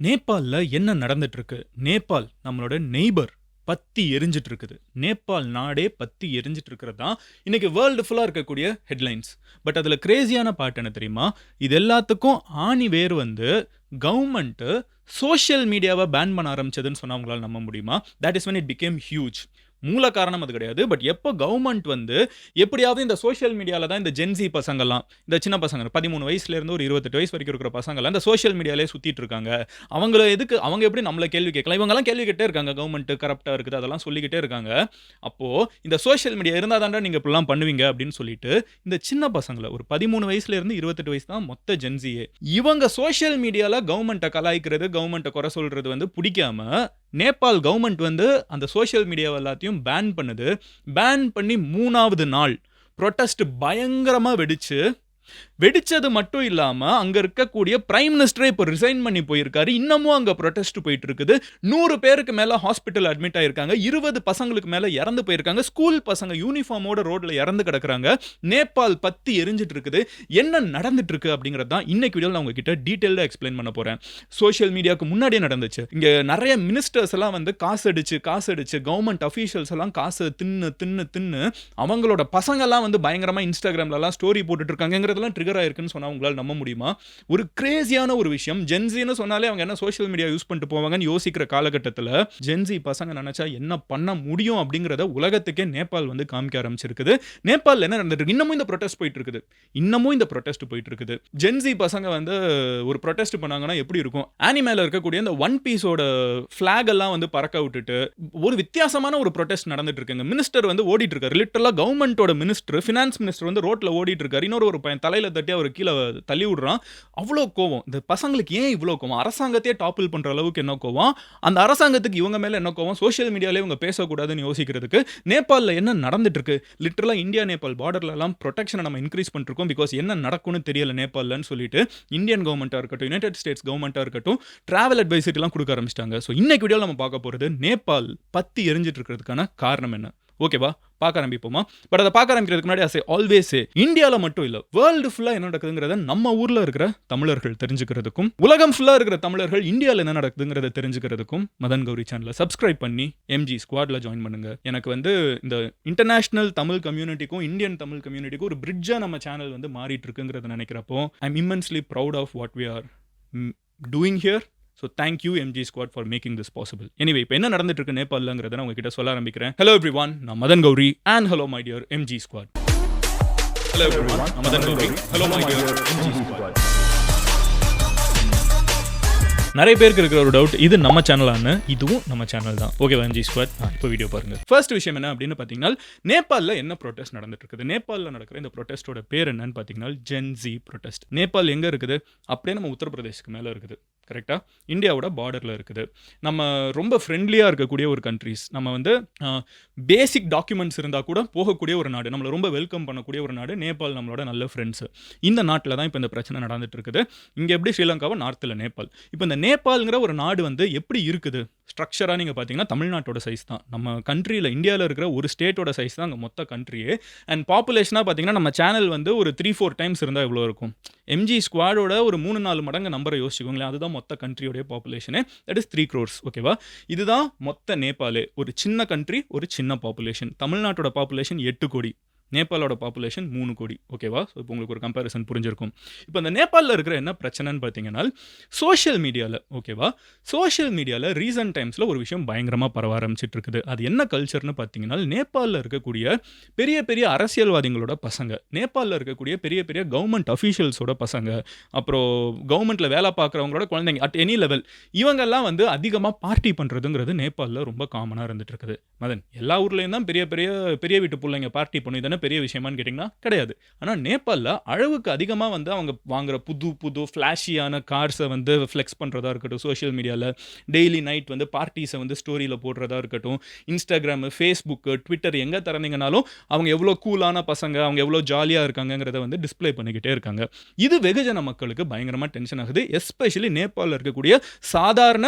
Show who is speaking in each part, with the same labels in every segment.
Speaker 1: நேபாளில் என்ன நடந்துட்டு இருக்கு நேபாள் நம்மளோட நெய்பர் பத்தி எரிஞ்சிட்டு இருக்குது நேபாள் நாடே பத்தி எரிஞ்சிட்டு இருக்கிறது தான் இன்னைக்கு வேர்ல்டு ஃபுல்லாக இருக்கக்கூடிய ஹெட்லைன்ஸ் பட் அதில் கிரேசியான பாட்டு என்ன தெரியுமா? இது எல்லாத்துக்கும் ஆணி வேர் வந்து கவர்மெண்ட்டு சோஷியல் மீடியாவை பேன் பண்ண ஆரம்பிச்சதுன்னு சொன்னால் உங்களால் நம்ப முடியுமா? That is when it became huge மூல காரணம் அது கிடையாது. பட் எப்போ கவர்மெண்ட் வந்து எப்படியாவது இந்த சோஷியல் மீடியாவில் தான் இந்த ஜென்சி பசங்கள்லாம் இந்த சின்ன பசங்க பதிமூணு வயசுலேருந்து ஒரு இருபத்தெட்டு வயசு வரைக்கும் இருக்கிற பசங்கள்லாம் இந்த சோஷியல் மீடியாலே சுற்றிட்டு இருக்காங்க. அவங்கள எதுக்கு அவங்க எப்படி நம்மளை கேள்வி கேட்கலாம்? இவங்கெல்லாம் கேள்வி கேட்டே இருக்காங்க. கவர்மெண்ட் கரப்டாக இருக்குது அதெல்லாம் சொல்லிக்கிட்டே இருக்காங்க. அப்போது இந்த சோஷியல் மீடியா இருந்தால் தாண்டா நீங்கள் இப்படிலாம் பண்ணுவீங்க அப்படின்னு சொல்லிட்டு இந்த சின்ன பசங்களை ஒரு பதிமூணு வயசுலேருந்து இருபத்தெட்டு வயசு தான் மொத்த ஜென்சியே இவங்க சோஷியல் மீடியாவில் கவர்மெண்ட்டை கலாய்க்கிறது கவர்மெண்ட்டை குறை சொல்கிறது வந்து பிடிக்காம நேபாள் கவர்மெண்ட் வந்து அந்த சோஷியல் மீடியாவை எல்லாத்தையும் பேன் பண்ணுது. பேன் பண்ணி மூணாவது நாள் ப்ரொட்டஸ்ட் பயங்கரமாக வெடிச்சு வெடிச்சது மட்டும் இல்லாமல் அங்கே இருக்கக்கூடிய பிரைம் மினிஸ்டரே இப்போ ரிசைன் பண்ணி போயிருக்காரு. இன்னமும் அங்கே ப்ரொடெஸ்ட் போயிட்டு இருக்குது நூறு பேருக்கு மேலே ஹாஸ்பிட்டல் அட்மிட் ஆயிருக்காங்க. இருபது பசங்களுக்கு மேலே இறந்து போயிருக்காங்க. ஸ்கூல் பசங்க யூனிஃபார்மோட ரோட்ல இறந்து கிடக்குறாங்க. நேபாள் பத்தி எரிஞ்சிட்டு இருக்குது என்ன நடந்துட்டு இருக்கு அப்படிங்கிறது தான் இன்னைக்கு வீடியோ நான் உங்ககிட்ட டீட்டெயிலாக எக்ஸ்பிளைன் பண்ண போறேன். சோஷியல் மீடியாவுக்கு முன்னாடியே நடந்துச்சு. இங்க நிறைய மினிஸ்டர்ஸ் எல்லாம் வந்து காசு அடிச்சு காசு அடிச்சு கவர்மெண்ட் அஃபீஷியல்ஸ் எல்லாம் காசு தின்னு தின்னு தின்னு அவங்களோட பசங்கள்லாம் வந்து பயங்கரமா இன்ஸ்டாகிராம்லலாம் ஸ்டோரி போட்டுட்டு இருக்காங்கிறதுலாம் ட்ரிகர் ஆயிருக்குன்னு உங்களால் நம்ப முடியுமா? ஒரு கிரேசியான ஒரு விஷயம். ஜென்சின்னு சொன்னாலே அவங்க என்ன சோஷியல் மீடியா யூஸ் பண்ணிட்டு போவாங்கன்னு யோசிக்கிற காலகட்டத்தில் ஜென்சி பசங்க நினைச்சா என்ன பண்ண முடியும் அப்படிங்கிறத உலகத்துக்கே நேபாள் வந்து காமிக்க ஆரம்பிச்சிருக்குது. நேபாளில் என்ன நடந்துட்டு இன்னமும் இந்த ப்ரொட்டஸ்ட் போயிட்டு இருக்குது இன்னமும் இந்த ப்ரொட்டஸ்ட் போயிட்டு இருக்குது ஜென்சி பசங்க வந்து ஒரு ப்ரொட்டஸ்ட் பண்ணாங்கன்னா எப்படி இருக்கும்? ஆனிமேல இருக்கக்கூடிய இந்த ஒன் பீஸோட ஃபிளாக் எல்லாம் வந்து பறக்க விட்டுட்டு ஒரு வித்தியாசமான ஒரு ப்ரொட்டஸ்ட் நடந்துட்டு இருக்குங்க. மினிஸ்டர் வந்து ஓடிட்டு இருக்காரு. லிட்டரலா கவர்மெண்டோட மினிஸ்டர் ஃபினான்ஸ் மினிஸ்டர் வந்து ரோட்ல ஓடிட்டு இருக்காரு. இன்னொரு ஒரு பையன் தலையில தட்டி அவர் கீழே தள்ளி விடுறான். அவ்வளோ கோவம். இந்த பசங்களுக்கு ஏன் இவ்வளோ கோவம்? அரசாங்கத்தையே டாப்பில் பண்ற அளவுக்கு என்ன கோவம்? அந்த அரசாங்கத்துக்கு இவங்க மேல என்ன கோவம்? சோஷியல் மீடியாலே இவங்க பேசக்கூடாதுன்னு யோசிக்கிறதுக்கு நேபாளில் என்ன நடந்துட்டு இருக்கு? லிட்டரலாக இந்தியா நேபாள் பார்டர்ல எல்லாம் ப்ரொடெக்ஷனை நம்ம இன்க்ரீஸ் பண்ணிருக்கோம் பிகாஸ் என்ன நடக்கும்னு தெரியல நேபாளில்னு சொல்லிட்டு இந்தியன் கவர்மெண்ட்டாக இருக்கட்டும் யுனைடெட் ஸ்டேட்ஸ் கவர்மெண்ட்டாக இருக்கட்டும் ட்ராவல் அட்வைசரிலாம் கொடுக்க ஆரம்பிச்சிட்டாங்க. ஸோ இன்னைக்கு வீடியோவில் நம்ம பார்க்க போகிறது நேபாள் பத்தி எரிஞ்சிட்டு இருக்கிறதுக்கான காரணம் என்ன? ஓகேவா பார்க்க ஆரம்பிப்போமா? பட் அதை பார்க்க ஆரம்பிக்கிறதுக்கு முன்னாடி அசை ஆல்வேஸ் இந்தியாவில் மட்டும் இல்லை வேர்ல்டு ஃபுல்லாக என்ன நடக்குதுங்கிறத நம்ம ஊரில் இருக்கிற தமிழர்கள் தெரிஞ்சுக்கிறதுக்கும் உலகம் ஃபுல்லாக இருக்கிற தமிழர்கள் இந்தியாவில் என்ன நடக்குதுங்கிறத தெரிஞ்சுக்கிறதுக்கும் மதன் கௌரி சேனலை சப்ஸ்கிரைப் பண்ணி எம்ஜி ஸ்குவாடில் ஜாயின் பண்ணுங்க. எனக்கு வந்து இந்த இன்டர்நேஷனல் தமிழ் கம்யூனிட்டிக்கும் இந்தியன் தமிழ் கம்யூனிட்டிக்கும் ஒரு பிரிட்ஜாக நம்ம சேனல் வந்து மாறிட்டு இருக்குங்கிறத நினைக்கிறப்போ I am immensely proud of what we are doing here so thank you MG squad for making this possible anyway இப்போ என்ன நடந்துட்டு இருக்கு நேபாளில்ங்கிறத நான் உங்ககிட்ட சொல்ல ஆரம்பிக்கிறேன். ஹலோ எவ்ரி ஒன் நான் Madan Gowri and hello my dear MG squad hello everyone Madan Gowri. Hello my dear MG squad நிறைய பேருக்கு இருக்கிற ஒரு டவுட் இது நம்ம சேனலான்னு இதுவும் நம்ம சேனல் தான். ஓகே வஞ்சி ஸ்குவாட் இப்போ வீடியோ பாருங்க. ஃபர்ஸ்ட் விஷயம் என்ன அப்படின்னு பார்த்தீங்கன்னா நேபாளில் என்ன ப்ரொடெஸ்ட் நடந்துட்டு இருக்குது நேபாளில் நடக்கிற இந்த ப்ரொட்டஸ்டோட பேர் என்னன்னு பார்த்தீங்கன்னா ஜென்சி ப்ரொடெஸ்ட் நேபாள் எங்கே இருக்குது? அப்படியே நம்ம உத்தரப்பிரதேஷ்க்கு மேலே இருக்குது. கரெக்டாக இந்தியாவோட பார்டரில் இருக்குது. நம்ம ரொம்ப ஃப்ரெண்ட்லியாக இருக்கக்கூடிய ஒரு கண்ட்ரிஸ் நம்ம வந்து பேசிக் டாக்குமெண்ட்ஸ் இருந்தால் கூட போகக்கூடிய ஒரு நாடு. நம்மளை ரொம்ப வெல்கம் பண்ணக்கூடிய ஒரு நாடு நேபாள் நம்மளோட நல்ல ஃப்ரெண்ட்ஸு இந்த நாட்டில் தான் இப்போ இந்த பிரச்சனை நடந்துட்டு இருக்குது இங்கே எப்படி ஸ்ரீலங்காவை நார்த்தில் நேபாள். இப்போ இந்த நேபாளுங்கிற ஒரு நாடு வந்து எப்படி இருக்குது? ஸ்ட்ரக்சராக நீங்கள் பார்த்தீங்கன்னா தமிழ்நாட்டோட சைஸ் தான். நம்ம கண்ட்ரியில் இந்தியாவில் இருக்கிற ஒரு ஸ்டேட்டோட சைஸ் தான் அங்கே மொத்த கண்ட்ரியே அண்ட் பாப்புலேஷனாக பார்த்தீங்கன்னா நம்ம சேனல் வந்து ஒரு த்ரீ ஃபோர் டைம்ஸ் இருந்தால் எவ்வளோ இருக்கும்? எம்ஜி ஸ்குவாடோட ஒரு மூணு நாலு மடங்கு நம்பரை யோசிச்சுக்கோங்களேன். அதுதான் மொத்த கண்ட்ரியோடைய பாப்புலேஷனே தட் இஸ் த்ரீ க்ரோர்ஸ் ஓகேவா இதுதான் மொத்த நேபாளே. ஒரு சின்ன கண்ட்ரி ஒரு சின்ன பாப்புலேஷன் தமிழ்நாட்டோட பாப்புலேஷன் எட்டு கோடி. நேபாளோட பாப்புலேஷன் மூணு கோடி ஓகேவா ஸோ இப்போ உங்களுக்கு ஒரு கம்பேரிசன் புரிஞ்சிருக்கும். இப்போ இந்த நேபாளில் இருக்கிற என்ன பிரச்சனைன்னு பார்த்தீங்கன்னா சோஷியல் மீடியாவில் ஓகேவா சோஷியல் மீடியாவில் ரீசன்ட் டைம்ஸில் ஒரு விஷயம் பயங்கரமாக பரவ ஆரம்பிச்சிட்டு இருக்குது அது என்ன கல்ச்சர்னு பார்த்தீங்கன்னா நேபாளில் இருக்கக்கூடிய பெரிய பெரிய அரசியல்வாதிகளோட பசங்க நேபாளில் இருக்கக்கூடிய பெரிய பெரிய கவர்மெண்ட் அஃபீஷியல்ஸோட பசங்க அப்புறம் கவர்மெண்ட்டில் வேலை பார்க்குறவங்களோட குழந்தைங்க அட் எனி லெவல் இவங்கெல்லாம் வந்து அதிகமாக பார்ட்டி பண்ணுறதுங்கிறது நேபாளில் ரொம்ப காமனாக இருந்துட்டு இருக்குது மதன் எல்லா ஊர்லேயும் தான் பெரிய பெரிய பெரிய வீட்டு பிள்ளைங்க பார்ட்டி பண்ணி தானே பெரிய விஷயமான்னு கேட்டிங்கன்னா கிடையாது. ஆனால் நேபாளில் அளவுக்கு அதிகமாக வந்து அவங்க வாங்குற புது புது ஃப்ளாஷியான கார்ஸை வந்து ஃப்ளெக்ஸ் பண்ணுறதா இருக்கட்டும் சோஷியல் மீடியாவில் டெய்லி நைட் வந்து பார்ட்டிஸை வந்து ஸ்டோரியில் போடுறதா இருக்கட்டும் இன்ஸ்டாகிராமு ஃபேஸ்புக்கு ட்விட்டர் எங்கே திறந்தீங்கனாலும் அவங்க எவ்வளோ கூலான பசங்க அவங்க எவ்வளோ ஜாலியாக இருக்காங்கங்கிறத வந்து டிஸ்ப்ளே பண்ணிக்கிட்டே இருக்காங்க. இது வெகுஜன மக்களுக்கு பயங்கரமாக டென்ஷன் ஆகுது. எஸ்பெஷலி நேபாளில் இருக்கக்கூடிய சாதாரண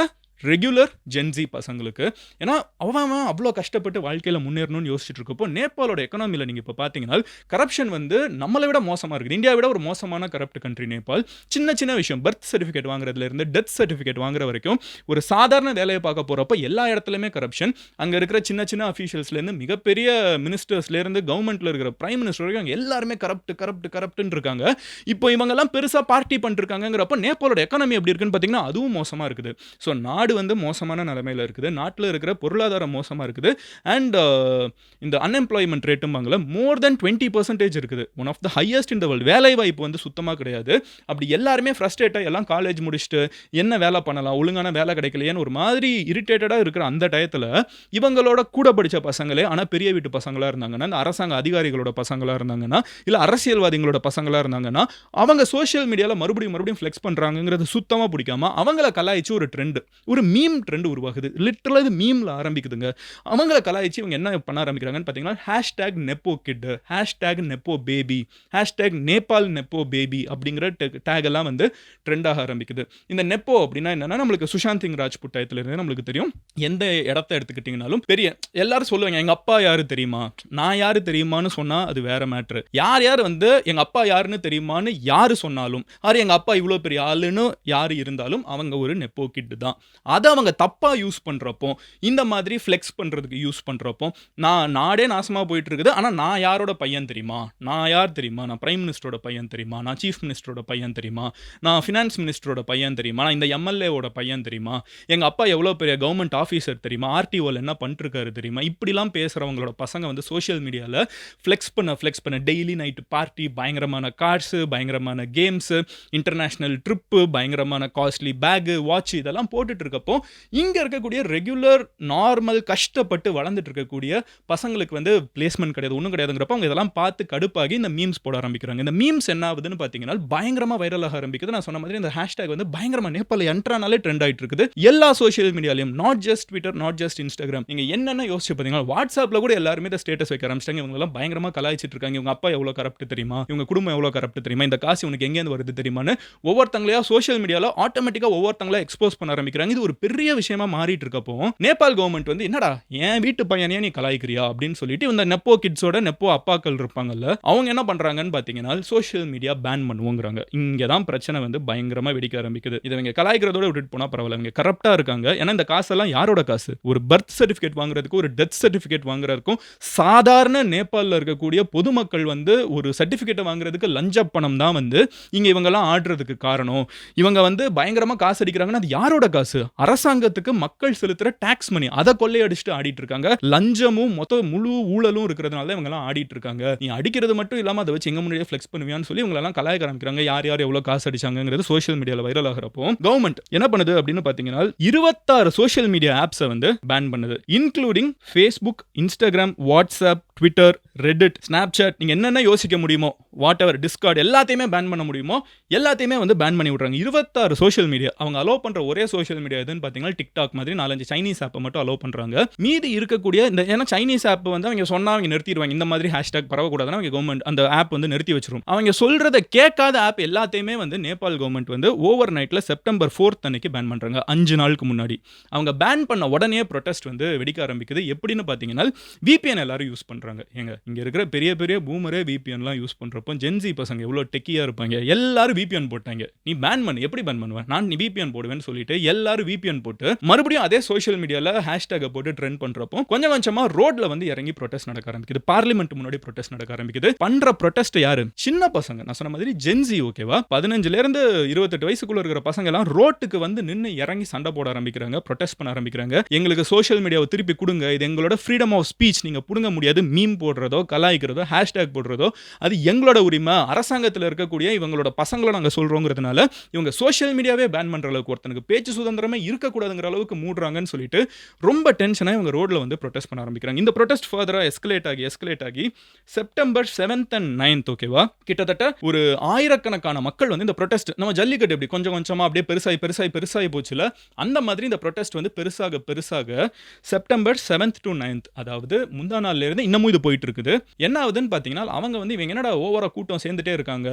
Speaker 1: ரெகுலர் ஜென்சி பசங்களுக்கு. ஏன்னா அவன் அவ்வளோ கஷ்டப்பட்டு வாழ்க்கையில் முன்னேறணும்னு யோசிச்சுட்டு இருக்கப்போ நேபாளோட எக்கனாமியில் நீங்கள் இப்போ பார்த்தீங்கன்னா கரப்ஷன் வந்து நம்மளை விட மோசமாக இருக்குது. இந்தியாவை விட ஒரு மோசமான கரப்ட் கண்ட்ரி நேபாள். சின்ன சின்ன விஷயம். பர்த் சர்டிஃபிகேட் வாங்குறதுலேருந்து டெத் சர்டிஃபிகேட் வாங்குற வரைக்கும் ஒரு சாதாரண வேலையை பார்க்க போகிறப்ப எல்லா இடத்துலையுமே கரப்ஷன் அங்கே இருக்கிற சின்ன சின்ன அஃபீஷியல்ஸ்லேருந்து மிகப்பெரிய மினிஸ்டர்ஸ்லேருந்து கவர்மெண்ட்டில் இருக்கிற பிரைம் மினிஸ்டர் வரைக்கும் எல்லாருமே கரப்ட் கரப்ட் கரப்ட்னு இருக்காங்க. இப்போ இவங்கெல்லாம் பெருசாக பார்ட்டி பண்ணிருக்காங்கிறப்ப நேபாளோட எக்கானமி எப்படி இருக்குன்னு பார்த்தீங்கன்னா அதுவும் மோசமாக இருக்குது. ஸோ நாடு வந்து மோசமான நிலைமையில் இருக்குது. நாட்டில் இருக்கிற பொருளாதாரம் மோசமாக இருக்குது. அண்ட் uh, இந்த அன்எம்ப்ளாய்மெண்ட் ரேட்டும்பாங்கள மோர் தென் டுவெண்ட்டி பர்சன்டேஜ் இருக்குது. ஒன் ஆஃப் த ஹையஸ்ட் இந்த வேர்ல்டு வேலை வாய்ப்பு வந்து சுத்தமாக கிடையாது. அப்படி எல்லாருமே ஃப்ரஸ்ட்ரேட்டாக எல்லாம் காலேஜ் முடிச்சுட்டு என்ன வேலை பண்ணலாம்? ஒழுங்கான வேலை கிடைக்கலையேன்னு ஒரு மாதிரி இரிட்டேட்டடாக இருக்கிற அந்த டயத்தில் இவங்களோட கூட படித்த பசங்களே ஆனால் பெரிய வீட்டு பசங்களாக இருந்தாங்கன்னா இந்த அரசாங்க அதிகாரிகளோட பசங்களாக இருந்தாங்கன்னா இல்லை அரசியல்வாதிகளோட பசங்களாக இருந்தாங்கன்னா அவங்க சோஷியல் மீடியாவில் மறுபடியும் மறுபடியும் ஃப்ளெக்ஸ் பண்ணுறாங்கிறது சுத்தமாக பிடிக்காம அவங்கள கலாய்ச்சி ஒரு ட்ரெண்டு ஒரு மீம் ட்ரெண்ட் உருவாகுது. லிட்டரலாக இது மீமில் ஆரம்பிக்குதுங்க. அவங்கள கலாய்ச்சி இவங்க என்ன பண்ண ஆரம்பிக்கிறாங்கன்னு பார்த்தீங்கன்னா hashtag nepo kid hashtag nepo baby hashtag Nepal nepo baby அப்படிங்கிற டேக் எல்லாம் வந்து ட்ரெண்டாக ஆரம்பிக்குது. இந்த நெப்போ அப்படின்னா என்னன்னா நம்மளுக்கு சுஷாந்த் சிங் ராஜ்புட் டயத்துலேருந்து நம்மளுக்கு தெரியும். எந்த இடத்த எடுத்துக்கிட்டிங்கனாலும் பெரிய எல்லாரும் சொல்லுவாங்க எங்கள் அப்பா யாரு தெரியுமா? நான் யாரு தெரியுமான்னு சொன்னால் அது வேற மேட்ரு யார் யார் வந்து எங்கள் அப்பா யாருன்னு தெரியுமான்னு யார் சொன்னாலும் ஆறு எங்கள் அப்பா இவ்வளோ பெரிய ஆளுன்னு யார் இருந்தாலும் அவங்க ஒரு நெப்போ கிட்டு தான். அதை அவங்க தப்பாக யூஸ் பண்ணுறப்போ இந்த மாதிரி ஃப்ளெக்ஸ் பண்ணுறதுக்கு யூஸ் பண்ணுறப்போ நான் நாடே நாசமாக போயிட்டு இருக்குது ஆனால் நான் யாரோட பையன் தெரியுமா? நான் யார் தெரியுமா? நான் பிரைம் மினிஸ்டரோட பையன் தெரியுமா? நான் சீஃப் மினிஸ்டரோட பையன் தெரியுமா? நான் ஃபினான்ஸ் மினிஸ்டரோட பையன் தெரியுமா? நான் இந்த எம்எல்ஏவோட பையன் தெரியுமா? எங்கள் அப்பா எவ்வளோ பெரிய கவர்மெண்ட் ஆஃபீஸர் தெரியுமா? ஆர்டிஓவில் என்ன பண்ணிருக்காரு தெரியுமா? இப்படிலாம் பேசுகிறவங்களோட பசங்க வந்து சோஷியல் மீடியாவில் ஃப்ளெக்ஸ் பண்ண ஃப்ளெக்ஸ் பண்ண டெய்லி நைட்டு பார்ட்டி பயங்கரமான கார்ஸு பயங்கரமான கேம்ஸு இன்டர்நேஷ்னல் ட்ரிப்பு பயங்கரமான காஸ்ட்லி பேகு வாட்ச் இதெல்லாம் போட்டுட்டு இருக்கப்போ இங்கே இருக்கக்கூடிய ரெகுலர் நார்மல் கஷ்டப்பட்டு வளர்ந்துட்டு இருக்கக்கூடிய பசங்களுக்கு வந்து பிளேஸ்மெண்ட் கிடையாது ஒன்றும் கிடையாதுங்கிறப்ப அவங்க இதெல்லாம் பார்த்து கடுப்பாகி இந்த மீம்ஸ் போட ஆரம்பிக்கிறாங்க. இந்த மீம்ஸ் என்ன ஆகுதுன்னு பார்த்தீங்கன்னா பயங்கரமாக வைரலாக ஆரம்பிக்குது. நான் சொன்ன மாதிரி இந்த ஹேஷ்டேக் வந்து பயங்கரமாக நேபாள என்ட்ரானாலே ட்ரெண்ட் ஆகிட்டு இருக்குது. எல்லா social மீடியாலையும் not just Twitter not just Instagram நீங்க என்னென்ன யோசிச்சு பார்த்தீங்கன்னா வாட்ஸ்அப்ல கூட எல்லாருமே இந்த ஸ்டேட்டஸ் வைக்க ஆரம்பிச்சிட்டாங்க. இவங்க எல்லாம் பயங்கரமாக கலாய்ச்சிட்டு இருக்காங்க. இவங்க அப்பா எவ்வளோ கரப்ட் தெரியுமா? இவங்க குடும்பம் எவ்வளவு கரப்ட் தெரியுமா? இந்த காசு உனக்கு எங்கேருந்து வருது தெரியுமான்னு ஒவ்வொருத்தங்களையா சோஷியல் மீடியாவில் ஆட்டோமேட்டிக்கா ஒவ்வொருத்தங்களா எக்ஸ்போஸ் பண்ண ஆரம்பிக்கிறாங்க. இது ஒரு பெரிய விஷயமா மாறிட்டு இருக்கப்போ நேபாள் கவர்மெண்ட் வந்து என்னடா என் வீட்டு பையனையே நீ கலாய்க்கிறியா? அப்படின்னு சொல்லிட்டு இந்த நெப்போ கிட்ஸோட நெப்போ அப்பாக்கள் இருப்பாங்கல்ல அவங்க என்ன பண்றாங்கன்னு பாத்தீங்கன்னா சோஷியல் மீடியா பேன் பண்ணுவோங்கிறாங்க. இங்க தான் பிரச்சனை வந்து பயங்கரமா வெடிக்க ஆரம்பிக்குது. இதை இவங்க கலாய்க்கிறதோட விட்டுட்டு போனா பரவாயில்ல. இவங்க கரப்டா இருக்காங்க. ஏன்னா இந்த காசெல்லாம் யாரோட காசு? ஒரு பர்த் சர்டிஃபிகேட் வாங்குறதுக்கு ஒரு டெத் சர்டிபிகேட் வாங்குறதுக்கும் சாதாரண நேபாளில் இருக்கக்கூடிய பொதுமக்கள் வந்து ஒரு சர்டிஃபிகேட்டை வாங்குறதுக்கு லஞ்ச பணம் தான் வந்து இங்கே இவங்கெல்லாம் ஆடுறதுக்கு காரணம். இவங்க வந்து பயங்கரமாக காசு அடிக்கிறாங்கன்னா அது யாரோட காசு? அரசாங்கத்துக்கு மக்கள் செலுத்துற டாக்ஸ் மணி அதை கொள்ளையடிச்சுட்டு ஆடிட்டு இருக்காங்க. லஞ்சமும் மொத்த முழு ஊழலும் இருக்கிறதுனால இவங்க இவங்கெல்லாம் ஆடிட்டு இருக்காங்க. நீ அடிக்கிறது மட்டும் இல்லாமல் அதை வச்சு எங்க முன்னாடியே ஃப்ளெக்ஸ் பண்ணுவியான்னு சொல்லி இவங்களெல்லாம் கலாய்க்க ஆரம்பிக்கிறாங்க. யார் யார் எவ்வளோ காசு அடிச்சாங்கிறது சோஷியல் மீடியால வைரல் ஆகிறப்போ கவர்மெண்ட் என்ன பண்ணுது அப்படின்னு பார்த்தீங்கன்னா இருபத்தாறு சோஷியல் மீடியா ஆப்ஸை வந்து பேன் பண்ணுது. Including Facebook Instagram WhatsApp Twitter Reddit Snapchat நீங்கள் என்னென்ன யோசிக்க முடியுமோ வாட் எவர் டிஸ்கார்ட் எல்லாத்தையுமே பேன் பண்ண முடியுமோ எல்லாத்தையுமே வந்து பேன் பண்ணி விட்றாங்க. இருபத்தாறு சோஷியல் மீடியா அவங்க அலோவ் பண்ணுற ஒரே சோஷியல் மீடியா எதுன்னு பார்த்தீங்கன்னா டிக்டாக் மாதிரி நாலஞ்சு சைனீஸ் ஆப்பை மட்டும் அலோவ் பண்ணுறாங்க மீதி இருக்கக்கூடிய இந்த ஏன்னா சைனீஸ் ஆப் வந்து அவங்க சொன்னால் அவங்க நிறுத்திடுவாங்க. இந்த மாதிரி ஹேஷ்டாக் பரவக்கூடாதுன்னா அவங்க கவர்மெண்ட் அந்த ஆப் வந்து நிறுத்தி வச்சிரும். அவங்க சொல்கிறத கேட்காத ஆப் எல்லாத்தையுமே வந்து நேபாள் கவர்மெண்ட் வந்து ஓவர் நைட்டில் செப்டம்பர் ஃபோர்த் அன்னைக்கு பேன் பண்ணுறாங்க அஞ்சு நாளுக்கு முன்னாடி. அவங்க பேன் பண்ண உடனே ப்ரொட்டஸ்ட் வந்து வெடிக்க ஆரம்பிக்குது. எப்படின்னு பார்த்தீங்கன்னா விபிஎன் எல்லாரும் யூஸ் பண்ணுறாங்க ஏங்க இங்கே இருக்கிற பெரிய பெரிய பூமரே விபிஎன்லாம் யூஸ் பண்ணுறப்போ ஜென்சி பசங்க எவ்வளோ டெக்கியாக இருப்பாங்க? எல்லாரும் விபிஎன் போட்டாங்க. நீ பேன் பண்ணு. எப்படி பேன் பண்ணுவேன் நான் நீ விபிஎன் போடுவேன்னு சொல்லிட்டு எல்லாரும் விபிஎன் போட்டு மறுபடியும் அதே சோஷியல் மீடியாவில் ஹேஷ்டேகை போட்டு ட்ரெண்ட் பண்ணுறப்போ கொஞ்சம் கொஞ்சமாக ரோட்ல வந்து இறங்கி ப்ரொட்டஸ்ட் நடக்க ஆரம்பிக்குது. பார்லிமெண்ட் முன்னாடி ப்ரொட்டஸ்ட் நடக்க ஆரம்பிக்குது. பண்ற ப்ரொட்டஸ்ட் யாரு? சின்ன பசங்க. நான் சொன்ன மாதிரி ஜென்சி ஓகேவா பதினஞ்சுல இருந்து இருபத்தெட்டு வயசுக்குள்ள இருக்கிற பசங்க எல்லாம் ரோட்டுக்கு வந்து நின்று இறங்கி சண்டை போட ஆரம்பிக்கிறாங்க ப்ரொட்டஸ்ட் பண்ண ஆரம்பிக்கிறாங்க. எங்களுக்கு சோஷியல் மீடியாவை திருப்பி கொடுங்க. இது எங்களோட ஃப்ரீடம் ஆஃப் ஸ்பீச் நீங்க புடுங்க முடியாது. மீம் போடுறதோ கலாய்க்கிறதோ ஹேஷ்டேக் போடுறதோ அது எங்களோட உரிமை. அரசாங்கத்தில் இருக்கக்கூடிய இவங்களோட பசங்களை நாங்கள் சொல்கிறோங்கிறதுனால இவங்க சோஷியல் மீடியாவே பேன் பண்ற அளவுக்கு ஒருத்தனுக்கு பேச்சு சுதந்திரமே இருக்கக்கூடாதுங்கிற அளவுக்கு மூடுறாங்கன்னு சொல்லிட்டு ரொம்ப டென்ஷனாக இவங்க ரோட்டில் வந்து ப்ரொடெஸ்ட் பண்ண ஆரம்பிக்கிறாங்க. இந்த ப்ரொடெஸ்ட் ஃபர்தராக எஸ்கலேட் ஆகி எஸ்கலேட் ஆகி செப்டம்பர் செவன்த் அண்ட் நைன்த் ஓகேவா கிட்டத்தட்ட ஒரு ஆயிரக்கணக்கான மக்கள் வந்து இந்த ப்ரொடெஸ்ட் நம்ம ஜல்லிக்கட்டு எப்படி கொஞ்சம் கொஞ்சமாக அப்படியே பெருசாகி பெருசாகி பெருசாகி போச்சுல அந்த மாதிரி இந்த ப்ரொடெஸ்ட் வந்து பெருசாக பெருசாக செப்டம்பர் செவன்த் டு நைன்த் அதாவது முந்தா நாள்ல இருந்து இன்னமும் இன்னமும் இது போயிட்டு இருக்குது என்ன ஆகுதுன்னு பார்த்தீங்கன்னா அவங்க வந்து இவங்க என்னடா ஓவரா கூட்டம் சேர்ந்துட்டே இருக்காங்க?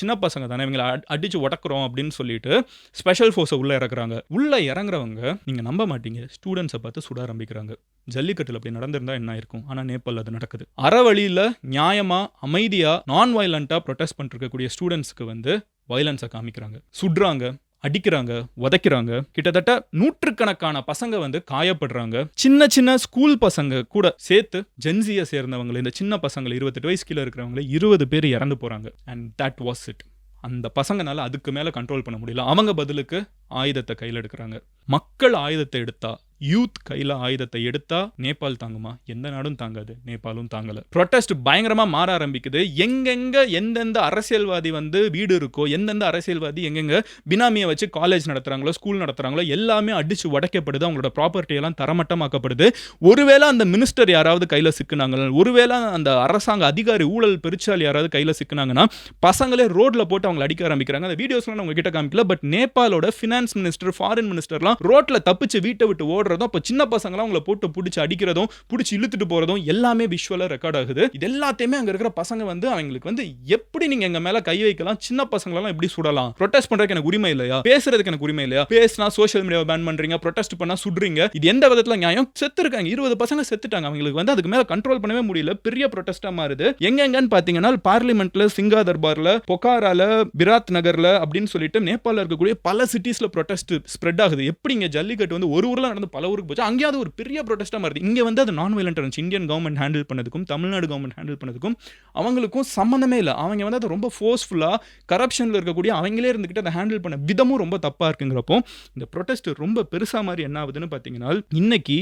Speaker 1: சின்ன பசங்க தானே இவங்களை அடிச்சு உடக்குறோம் அப்படின்னு சொல்லிட்டு ஸ்பெஷல் ஃபோர்ஸை உள்ள இறக்குறாங்க. உள்ள இறங்குறவங்க நீங்க நம்ப மாட்டீங்க. ஸ்டூடெண்ட்ஸை பார்த்து சுட ஆரம்பிக்கிறாங்க. ஜல்லிக்கட்டில் அப்படி நடந்திருந்தா என்ன இருக்கும் ஆனால் நேபாள் அது நடக்குது. அறவழியில் நியாயமா அமைதியா நான் வயலண்டா ப்ரொடெஸ்ட் பண்ணிருக்கக்கூடிய ஸ்டூடெண்ட்ஸ்க்கு வந்து வயலன்ஸை காமிக்கிறாங்க. சுடுறாங்க. அடிக்கிறாங்க உதைக்கிறாங்க. கிட்டத்தட்ட நூற்றுக்கணக்கான பசங்க வந்து காயப்படுறாங்க. சின்ன சின்ன ஸ்கூல் பசங்க கூட சேர்த்து ஜென்சியை சேர்ந்தவங்க இந்த சின்ன பசங்களை இருபத்தெட்டு வயசு கீழே இருக்கிறவங்க இருபது பேர் இறந்து போகிறாங்க அண்ட் தட் வாஸ் இட் அந்த பசங்கனால அதுக்கு மேலே கண்ட்ரோல் பண்ண முடியல. அவங்க பதிலுக்கு ஆயுதத்தை கையில் எடுக்கிறாங்க. மக்கள் ஆயுதத்தை எடுத்தா யூத் கையில ஆயுதத்தை எடுத்தா நேபாள் தாங்குமா? எந்த நாடும் தாங்காது. நேபாளும் தாங்கல. ப்ரொட்டஸ்ட் பயங்கரமா மாற ஆரம்பிக்குது. எங்கெங்க எந்தெந்த அரசியல்வாதி வந்து வீடு இருக்கோ எந்தெந்த அரசியல்வாதி எங்கெங்க பினாமியை வச்சு காலேஜ் நடத்துறாங்களோ ஸ்கூல் நடத்துறாங்களோ எல்லாமே அடிச்சு உடைக்கப்படுது. அவங்களோட ப்ராப்பர்ட்டி எல்லாம் தரமட்டமாக்கப்படுது. ஒருவேளை அந்த மினிஸ்டர் யாராவது கையில சிக்கினாங்க ஒருவேளை அந்த அரசாங்க அதிகாரி ஊழல் பெருச்சால் யாராவது கையில சிக்கினாங்கன்னா பசங்களே ரோட்ல போட்டு அவங்களை அடிக்க ஆரம்பிக்கிறாங்க. அந்த வீடியோஸ்லாம் உங்க கிட்ட காமிக்கல. பட் நேபாளோட ஃபினான்ஸ் மினிஸ்டர் ஃபாரின் மினிஸ்டர்லாம் ரோட்ல தப்பிச்சு வீட்டை விட்டு ஓடுறதும் அப்போ சின்ன பசங்களாம் அவங்கள போட்டு பிடிச்சி அடிக்கிறதும் பிடிச்சி இழுத்துட்டு போகிறதும் எல்லாமே விஷுவலாக ரெக்கார்ட் ஆகுது. இது எல்லாத்தையுமே அங்கே இருக்கிற பசங்க வந்து அவங்களுக்கு வந்து எப்படி நீங்கள் எங்கள் மேலே கை வைக்கலாம் சின்ன பசங்களெல்லாம் எப்படி சுடலாம்? ப்ரொடெஸ்ட் பண்ணுறதுக்கு எனக்கு உரிமை இல்லையா? பேசுறதுக்கு எனக்கு உரிமை இல்லையா? பேசினா சோஷியல் மீடியாவை பேன் பண்ணுறீங்க ப்ரொடெஸ்ட் பண்ணால் சுடுறீங்க இது எந்த விதத்தில் நியாயம்? செத்துருக்காங்க இருபது பசங்க செத்துட்டாங்க அவங்களுக்கு வந்து அதுக்கு மேலே கண்ட்ரோல் பண்ணவே முடியல பெரிய ப்ரொடெஸ்டா மாறுது. எங்கெங்கன்னு பார்த்தீங்கன்னா பாத்தீங்கன்னா பார்லிமெண்ட்ல சிங்கா தர்பாரில் பொக்காரால பிராத் நகரில் அப்படின்னு சொல்லிட்டு நேபாளில் இருக்கக்கூடிய பல சிட்டிஸில் ப்ரொடெஸ்ட் ஸ்ப்ரெட் ஆகுது. எப்படிங்க ஜல்லிக்கட்டு வந்து ஒரு ஊரில் நடந்து பல ஊருக்கு போச்சு. அங்கேயாவது ஒரு பெரிய ப்ரொடெஸ்ட்டாக மாறுது. இங்கே வந்து அது நான் வைலண்ட் இருந்துச்சு. இந்தியன் கவர்மெண்ட் ஹேண்டில் பண்ணதுக்கும் தமிழ்நாடு கவர்மெண்ட் ஹேண்டில் பண்ணதுக்கும் அவங்களுக்கும் சம்மந்தமே இல்லை. அவங்க வந்து அதை ரொம்ப ஃபோர்ஸ்ஃபுல்லாக கரப்ஷனில் இருக்கக்கூடிய அவங்களே இருந்துக்கிட்டு அதை ஹேண்டில் பண்ண விதமும் ரொம்ப தப்பாக இருக்குங்கிறப்போ இந்த ப்ரொடெஸ்ட் ரொம்ப பெருசாக மாதிரி என்ன ஆகுதுன்னு பார்த்தீங்கன்னா இன்னைக்கு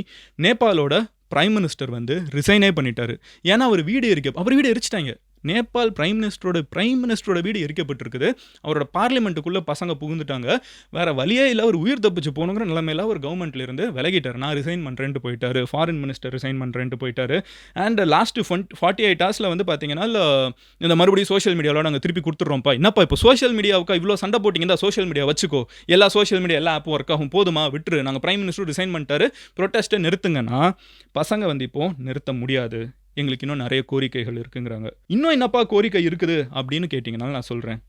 Speaker 1: நேபாளோட பிரைம் மினிஸ்டர் வந்து ரிசைனே பண்ணிட்டாரு. ஏன்னா அவர் வீடு எரிக்க அவர் வீடு எரிச்சிட்டாங்க. நேபாள் பிரைம் மினிஸ்டரோட பிரைம் மினிஸ்டரோட வீடு எரிக்கப்பட்டிருக்குது. அவரோட பார்லிமெண்ட்டுக்குள்ளே பசங்க புகுந்துட்டாங்க. வேற வழியே இல்லை அவர் உயிர் தப்பிச்சு போகணுங்கிற நிலைமையில அவர் கவர்மெண்ட்லேருந்து விலகிட்டார். நான் ரிசைன் பண்ணுறேன்ட்டு போயிட்டாரு. ஃபாரின் மினிஸ்டர் ரிசைன் பண்ணுறேன்ட்டு போயிட்டாரு. அண்ட் லாஸ்ட் ஃபார்ட்டி எயிட் ஹவர்ஸில் வந்து பார்த்தீங்கன்னா இல்லை இந்த மறுபடியும் சோஷியல் மீடியாவில் நாங்கள் திருப்பி கொடுத்துட்றோம்ப்பா. என்னப்பா இப்போ சோஷியல் மீடியாவுக்கு இவ்வளோ சண்டை போட்டிங்கன்னா சோஷியல் மீடியா வச்சுக்கோ. எல்லா சோஷியல் மீடியா எல்லா ஆப்பும் ஒர்க் ஆகும். போதுமா? விட்டுரு. நாங்கள் பிரைம் மினிஸ்டர் ரிசைன் பண்ணிட்டாரு. ப்ரொட்டஸ்ட்டை நிறுத்துங்கன்னா பசங்க வந்து இப்போ நிறுத்த முடியாது. எங்களுக்கு இன்னும் நிறைய கோரிக்கைகள் இருக்குங்கிறாங்க. இன்னும் என்னப்பா கோரிக்கை இருக்குது அப்படின்னு கேட்டிங்கன்னா நான் சொல்கிறேன்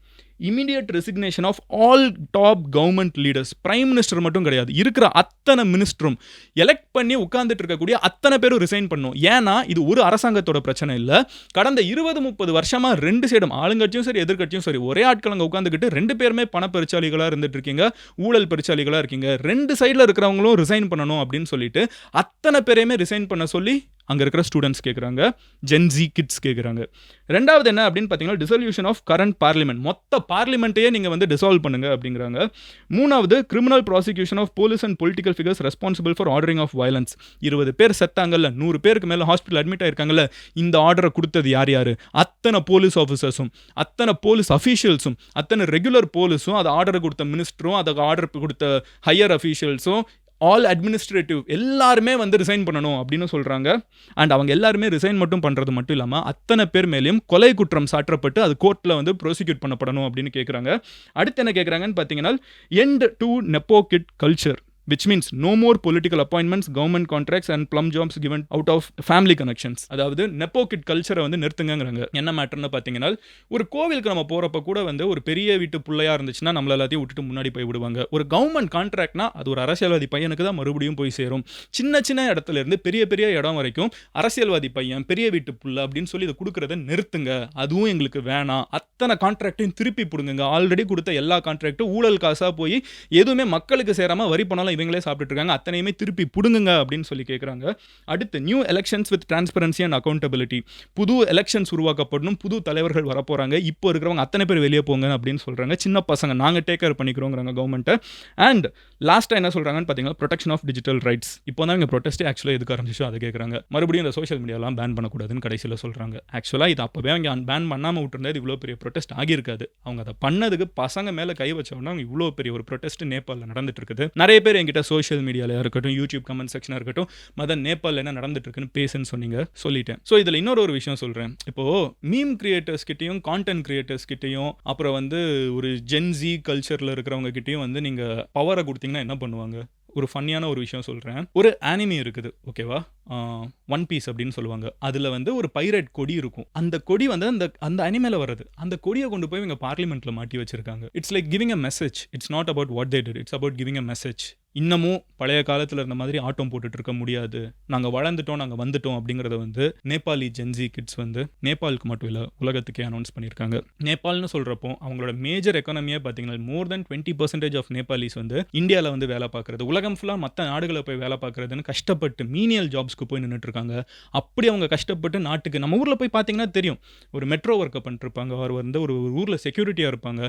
Speaker 1: immediate resignation of all top government leaders prime minister மட்டும் கிடையாது. இருக்கிற அத்தனை மினிஸ்டரும் எலெக்ட் பண்ணி உட்கார்ந்துட்டு இருக்கக்கூடிய அத்தனை பேரும் ரிசைன் பண்ணும் ஏன்னா இது ஒரு அரசாங்கத்தோட பிரச்சனை இல்லை. கடந்த இருபது முப்பது வருஷமாக ரெண்டு சைடும் ஆளுங்கட்சியும் சரி எதிர்க்கட்சியும் சரி ஒரே ஆட்கள் அங்கே உட்காந்துக்கிட்டு ரெண்டு பேருமே பண பெருச்சாளிகளாக இருந்துட்டு இருக்கீங்க. ஊழல் பெருச்சாளிகளாக இருக்கீங்க. ரெண்டு சைடில் இருக்கிறவங்களும் ரிசைன் பண்ணணும் அப்படின்னு சொல்லிட்டு அத்தனை பேரையுமே ரிசைன் பண்ண சொல்லி அங்கே இருக்கிற ஸ்டூடெண்ட்ஸ் கேட்குறாங்க ஜென்ஜி கிட்ஸ் கேட்குறாங்க ரெண்டாவது என்ன அப்படின்னு பார்த்தீங்கன்னா டிசல்யூஷன் ஆஃப் கரண்ட் பார்லிமெண்ட் மொத்த பார்லிமெண்ட்டையே நீங்கள் வந்து டிசால்வ் பண்ணுங்க அப்படிங்கிறாங்க. மூணாவது criminal prosecution of police and political figures responsible for ordering of violence இருபது பேர் செத்தாங்கல்ல நூறு பேருக்கு மேலே ஹாஸ்பிட்டல் அட்மிட் ஆயிருக்காங்கல்ல இந்த ஆர்டரை கொடுத்தது யார் யார்? அத்தனை போலீஸ் ஆஃபீஸர்ஸும் அத்தனை போலீஸ் அஃபீஷியல்ஸும் அத்தனை ரெகுலர் போலீஸும் அதை ஆர்டர் கொடுத்த மினிஸ்டரும் அதை ஆர்டர் கொடுத்த ஹையர் அஃபீஷியல்ஸும் ஆல் அட்மினிஸ்ட்ரேட்டிவ் எல்லாருமே வந்து ரிசைன் பண்ணணும் அப்படின்னு சொல்கிறாங்க அண்ட் அவங்க எல்லாருமே ரிசைன் மட்டும் பண்ணுறது மட்டும் இல்லாமல் அத்தனை பேர் மேலேயும் கொலை குற்றம் சாற்றப்பட்டு அது கோர்ட்டில் வந்து ப்ரோசிக்யூட் பண்ணப்படணும் அப்படின்னு கேட்குறாங்க அடுத்து என்ன கேட்குறாங்கன்னு பார்த்தீங்கன்னா end to nepo kid culture which means no more political appointments government contracts and plum jobs given out of family connections அதாவது நெப்போகிட் கல்ச்சரை வந்து நிறுத்துங்கிறாங்க என்ன மேட்டர்னு பார்த்தீங்கன்னா ஒரு கோவிலுக்கு நம்ம போகிறப்ப கூட வந்து ஒரு பெரிய வீட்டு பிள்ளையா இருந்துச்சுன்னா நம்மள எல்லாத்தையும் விட்டுட்டு முன்னாடி போய் விடுவாங்க. ஒரு கவர்மெண்ட் கான்ட்ராக்ட்னா அது ஒரு அரசியல்வாதி பையனுக்கு தான் மறுபடியும் போய் சேரும். சின்ன சின்ன இடத்துல இருந்து பெரிய பெரிய இடம் வரைக்கும் அரசியல்வாதி பையன் பெரிய வீட்டு புள்ள அப்படின்னு சொல்லி இதை கொடுக்கறத நிறுத்துங்க. அதுவும் எங்களுக்கு வேணாம். அத்தனை கான்ட்ராக்டையும் திருப்பி பிடுங்குங்க. ஆல்ரெடி கொடுத்த எல்லா கான்ட்ராக்டும் ஊழல் காசாக போய் எதுவுமே மக்களுக்கு சேராமல் வரி பண்ணாலும் இவங்களே சாப்பிட்டுட்டு இருக்காங்க அத்தனையுமே திருப்பி பிடுங்குங்க அப்படின்னு சொல்லி கேட்குறாங்க அடுத்து new elections with transparency and accountability புது எலெக்ஷன்ஸ் உருவாக்கப்படணும் புது தலைவர்கள் வரப்போறாங்க. இப்போ இருக்கிறவங்க அத்தனை பேர் வெளியே போங்க அப்படின்னு சொல்றாங்க. சின்ன பசங்க நாங்கள் டேக் கேர் பண்ணிக்கிறோங்கிறாங்க கவர்மெண்ட்டை அண்ட் லாஸ்ட்டாக என்ன சொல்கிறாங்கன்னு பார்த்தீங்கன்னா ப்ரொடெக்ஷன் ஆஃப் டிஜிட்டல் ரைட்ஸ் இப்போ தான் இங்கே ப்ரொடெஸ்ட் ஆக்சுவலாக எதுக்கு ஆரம்பிச்சோ அதை கேட்குறாங்க மறுபடியும் இந்த சோஷியல் மீடியாலாம் பேன் பண்ணக்கூடாதுன்னு கடைசியில் சொல்கிறாங்க ஆக்சுவலாக இது அப்போவே அவங்க பேன் பண்ணாமல் விட்டுருந்தா இவ்வளோ பெரிய ப்ரொடெஸ்ட் ஆகியிருக்காது. அவங்க அதை பண்ணதுக்கு பசங்க மேலே கை வச்சோன்னா அவங்க இவ்வளோ பெரிய ஒரு ப்ரொடெஸ்ட் நேபாளில் நடந்துட்டு இருக்குது நிறைய பேர் என்கிட்ட சோஷியல் மீடியாவில் இருக்கட்டும் யூடியூப் கமெண்ட் செக்ஷனாக இருக்கட்டும் மத நேபாளில் என்ன நடந்துட்டு இருக்குன்னு பேசுன்னு சொன்னீங்க சொல்லிட்டேன். ஸோ இதில் இன்னொரு ஒரு விஷயம் சொல்கிறேன் இப்போது மீம் கிரியேட்டர்ஸ் கிட்டேயும் கான்டென்ட் கிரியேட்டர்ஸ் கிட்டேயும் அப்புறம் வந்து ஒரு ஜென்சி கல்ச்சரில் இருக்கிறவங்க கிட்டேயும் வந்து நீங்கள் பவரை கொடுத்தீங்க பார்த்தீங்கன்னா என்ன பண்ணுவாங்க? ஒரு ஃபன்னியான ஒரு விஷயம் சொல்கிறேன் ஒரு ஆனிமி இருக்குது ஓகேவா ஒன் பீஸ் அப்படின்னு சொல்லுவாங்க. அதில் வந்து ஒரு பைரட் கொடி இருக்கும். அந்த கொடி வந்து அந்த அந்த அனிமேல வருது அந்த கொடியை கொண்டு போய் இவங்க பார்லிமெண்ட்டில் மாட்டி வச்சிருக்காங்க. It's like giving a message it's not about what they did it's about giving a message இன்னமும் பழைய காலத்தில் இருந்த மாதிரி ஆட்டம் போட்டுட்டு இருக்க முடியாது. நாங்கள் வளர்ந்துட்டோம் நாங்கள் வந்துட்டோம் அப்படிங்கிறத வந்து நேபாளி ஜென்ஜி கிட்ஸ் வந்து நேபாளுக்கு மட்டும் இல்லை உலகத்துக்கே அனௌன்ஸ் பண்ணியிருக்காங்க நேபாள்னு சொல்கிறப்போ அவங்களோட மேஜர் எக்கானமியே பார்த்தீங்கன்னா more than twenty percentage of Nepalis வந்து இந்தியாவில் வந்து வேலை பார்க்குறது உலகம் ஃபுல்லாக மற்ற நாடுகளை போய் வேலை பார்க்குறதுன்னு கஷ்டப்பட்டு மீனியல் ஜாப்ஸ்க்கு போய் நின்றுட்டுருக்காங்க அப்படி அவங்க கஷ்டப்பட்டு நாட்டுக்கு நம்ம ஊரில் போய் பார்த்தீங்கன்னா தெரியும். ஒரு மெட்ரோ ஒர்க்கை பண்ணிருப்பாங்க அவர் வந்து ஒரு ஊரில் செக்யூரிட்டியாக இருப்பாங்க.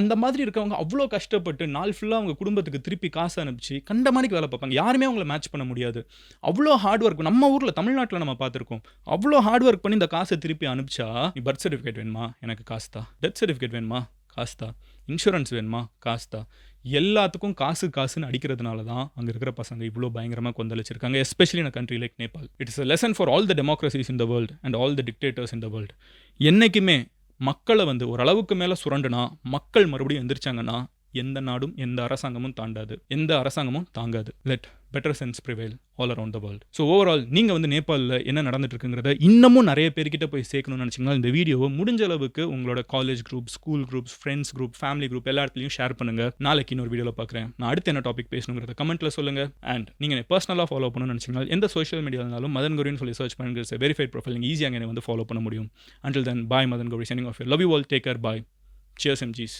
Speaker 1: அந்த மாதிரி இருக்கவங்க அவ்வளோ கஷ்டப்பட்டு நாள் ஃபுல்லாக அவங்க குடும்பத்துக்கு திருப்பி காசு அனுப்பிச்சு கண்டமானிக்கு வேலை பார்ப்பாங்க. யாருமே அவங்கள மேட்ச் பண்ண முடியாது. அவ்வளோ ஹார்ட் ஒர்க் நம்ம ஊரில் தமிழ்நாட்டில் நம்ம பார்த்துருக்கோம். அவ்வளோ ஹார்ட் ஒர்க் பண்ணி இந்த காசை திருப்பி அனுப்பிச்சா நீ பர்த் சர்டிஃபிகேட் வேணுமா? எனக்கு காசு தான் டெத் சர்டிஃபிகேட் வேணுமா? காசு தான் இன்சூரன்ஸ் வேணுமா? காசு தான் எல்லாத்துக்கும் காசு காசுன்னு அடிக்கிறதுனால தான் அங்கே இருக்கிற பசங்க இவ்வளோ பயங்கரமாக கொந்தளிச்சிருக்காங்க especially in country like Nepal it's a lesson for all the democracies in the world and all the dictators in the world என்றைக்குமே மக்களை வந்து ஓரளவுக்கு மேலே சுரண்டுனா மக்கள் மறுபடியும் எந்திரிச்சாங்கன்னா எந்த நாடும் எந்த அரசாங்கமும் தாண்டாது. எந்த அரசாங்கமும் தாங்காது. Let better sense prevail all around the world so overall நீங்கள் வந்து நேபாளில் என்ன நடந்துட்டு இருக்குங்கிறத இன்னமும் நிறைய பேர்கிட்ட போய் சேர்க்கணும்னு நினச்சிங்கன்னா இந்த வீடியோவை முடிஞ்ச அளவுக்கு உங்களோட college group school groups friends group family group எல்லா இடத்துலையும் ஷேர் பண்ணுங்க. நாளைக்கு இன்னொரு வீடியோவில் பார்க்குறேன். நான் அடுத்து என்ன டாபிக் பேசணுங்கிறத கமெண்ட்டில் சொல்லுங்க. அண்ட் நீங்கள் பர்சனலாக ஃபாலோ பண்ணணும்னு நினச்சிங்கன்னா எந்த சோஷியல் மீடியாவிலும் மதன் கௌரின்னு சொல்லி சர்ச் பண்ணுங்கிற வெரிஃபைட் ப்ரொஃபைல் நீங்கள் ஈஸியாக என்னை வந்து ஃபாலோ பண்ண முடியும். Until then bye Madan Gowri signing off love you all take care bye cheers MGs